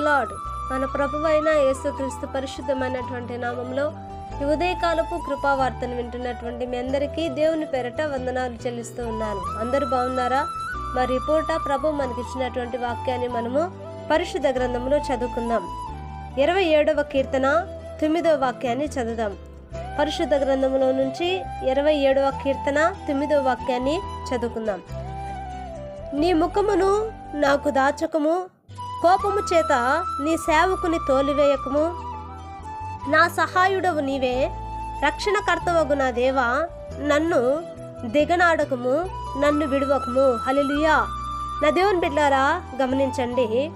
Lord. మన ప్రభువైన యేసుక్రీస్తు పరిశుద్ధమైనటువంటి నామంలో ఈ ఉదయకాలపు కృపావార్తను వింటున్నటువంటి మీ అందరికీ దేవుని పేరట వందనాలు చెల్లిస్తూ ఉన్నాను. అందరూ బాగున్నారా? మరి రిపోర్ట పూట ప్రభు మనకిచ్చినటువంటి వాక్యాన్ని మనము పరిశుద్ధ గ్రంథంలో చదువుకుందాం. ఇరవై ఏడవ కీర్తన తొమ్మిదవ వాక్యాన్ని చదువుదాం. పరిశుద్ధ గ్రంథంలో నుంచి ఇరవై ఏడవ కీర్తన తొమ్మిదవ వాక్యాన్ని చదువుకుందాం. నీ ముఖమును నాకు దాచకము కోపము చేత నీ సేవకుని తోలివేయకము. నా సహాయుడవు నీవే. రక్షణకర్తవగు నా దేవా. నన్ను దిగనాడకము నన్ను విడవకము. హలిలుయా నా దేవుని బిడ్డారా గమనించండి.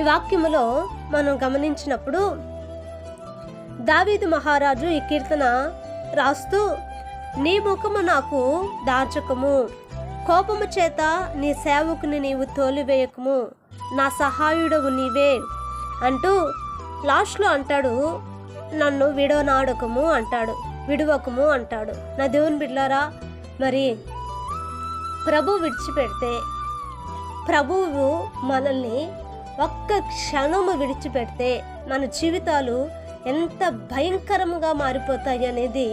ఈ వాక్యములో మనం గమనించినప్పుడు దావీదు మహారాజు ఈ కీర్తన రాస్తూ నీ ముఖము నాకు దాచకము. కోపము చేత నీ సేవకుని నీవు తోలివేయకము. నా సహాయుడవు నీవే అంటూ లాస్ట్లో అంటాడు నన్ను విడవనాడకము అంటాడు విడువకము అంటాడు. నా దేవుని బిడ్డారా మరి ప్రభు విడిచిపెడితే ప్రభువు మనల్ని ఒక్క క్షణము విడిచిపెడితే మన జీవితాలు ఎంత భయంకరంగా మారిపోతాయి అనేది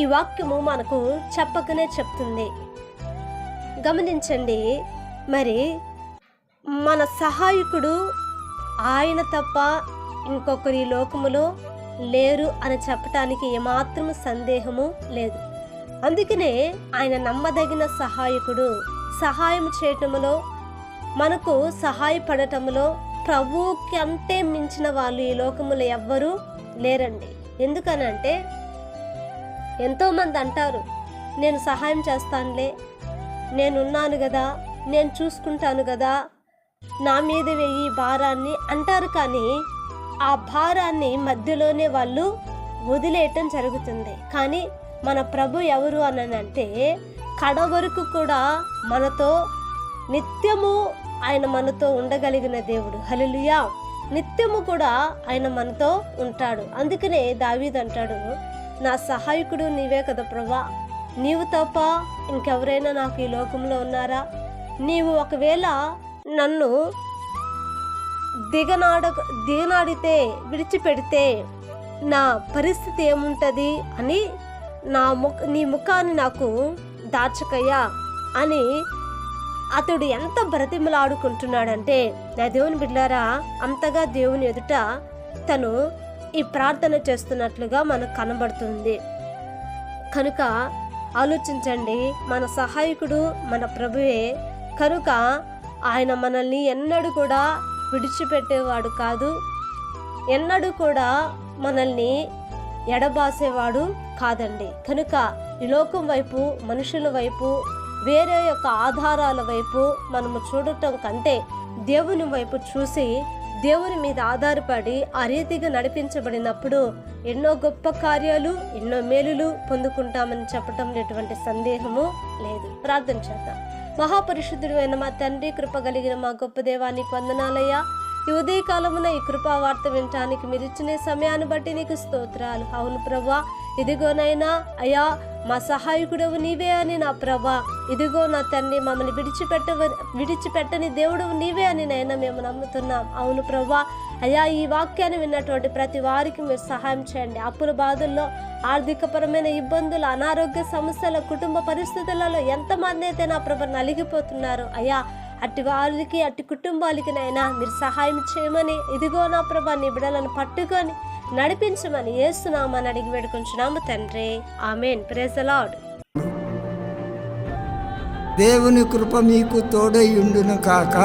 ఈ వాక్యము మనకు చెప్పకనే చెప్తుంది. గమనించండి మరి మన సహాయకుడు ఆయన తప్ప ఇంకొకరి లోకములో లేరు అని చెప్పటానికి ఏమాత్రం సందేహము లేదు. అందుకనే ఆయన నమ్మదగిన సహాయకుడు. సహాయం చేయటములో మనకు సహాయపడటములో ప్రభువుకి అంతే మించిన వాళ్ళు ఈ లోకములో ఎవ్వరూ లేరండి. ఎందుకనంటే ఎంతోమంది అంటారు నేను సహాయం చేస్తానులే నేనున్నాను కదా నేను చూసుకుంటాను కదా నా మీద వెయ్యి భారాన్ని అంటారు కానీ ఆ భారాన్ని మధ్యలోనే వాళ్ళు వదిలేయటం జరుగుతుంది. కానీ మన ప్రభు ఎవరు అని అంటే కడ వరకు కూడా మనతో నిత్యము ఆయన మనతో ఉండగలిగిన దేవుడు. హలిలుయా నిత్యము కూడా ఆయన మనతో ఉంటాడు. అందుకనే దావీద్ అంటాడు నా సహాయకుడు నీవే కదా ప్రభా. నీవు తప్ప ఇంకెవరైనా నాకు ఈ లోకంలో ఉన్నారా? నీవు ఒకవేళ నన్ను దిగనాడ దిగనాడితే విడిచిపెడితే నా పరిస్థితి ఏముంటుంది అని నా ముఖ నీ ముఖాన్ని నాకు దాచకయ్యా అని అతడు ఎంత బ్రతిమలాడుకుంటున్నాడంటే నా దేవుని బిడ్డారా అంతగా దేవుని ఎదుట తను ఈ ప్రార్థన చేస్తున్నట్లుగా మనకు కనబడుతుంది. కనుక ఆలోచించండి మన సహాయకుడు మన ప్రభువే. కనుక ఆయన మనల్ని ఎన్నడూ కూడా విడిచిపెట్టేవాడు కాదు. ఎన్నడూ కూడా మనల్ని ఎడబాసేవాడు కాదండి. కనుక ఈ లోకం వైపు మనుషుల వైపు వేరే యొక్క ఆధారాల వైపు మనము చూడటం కంటే దేవుని వైపు చూసి దేవుని మీద ఆధారపడి ఆ రీతిగా నడిపించబడినప్పుడు ఎన్నో గొప్ప కార్యాలు ఎన్నో మేలులు పొందుకుంటామని చెప్పటం ఎటువంటి సందేహము లేదు. ప్రార్థన చేద్దాం. మహాపరిశుద్ధుడు అయిన మా తండ్రి కృప కలిగిన మా గొప్ప దేవానికి వందనాలయ్యా. ఈ ఉదయకాలమున ఈ కృపా వార్త వినటానికి మీరు ఇచ్చిన సమయాన్ని బట్టి నీకు స్తోత్రాలు. అవును ప్రభా ఇదిగోనైనా అయ్యా మా సహాయకుడవు నీవే అని నా ప్రభా. ఇదిగో నా తండ్రి మమ్మల్ని విడిచిపెట్ట విడిచిపెట్టని దేవుడు నీవే అని నైనా మేము నమ్ముతున్నాం. అవును ప్రభా. అయ్యా ఈ వాక్యాన్ని విన్నటువంటి ప్రతి వారికి మీరు సహాయం చేయండి. అప్పుల బాధల్లో ఆర్థికపరమైన ఇబ్బందులు అనారోగ్య సమస్యల కుటుంబ పరిస్థితులలో ఎంతమంది అయితే నా ప్రభ నలిగిపోతున్నారు. అయ్యా అట్టి వారికి అట్టి కుటుంబాలకి నైనా మీరు సహాయం చేయమని ఇదిగో నా ప్రభా నీ బిడలను పట్టుకొని నడిపించమని ఏస్తున్నామని అడిగి వేడుకుంటున్నాము తండ్రి. ఆమెన్. ప్రేజ్ దేవుని కృప మీకు తోడై ఉండును కాక.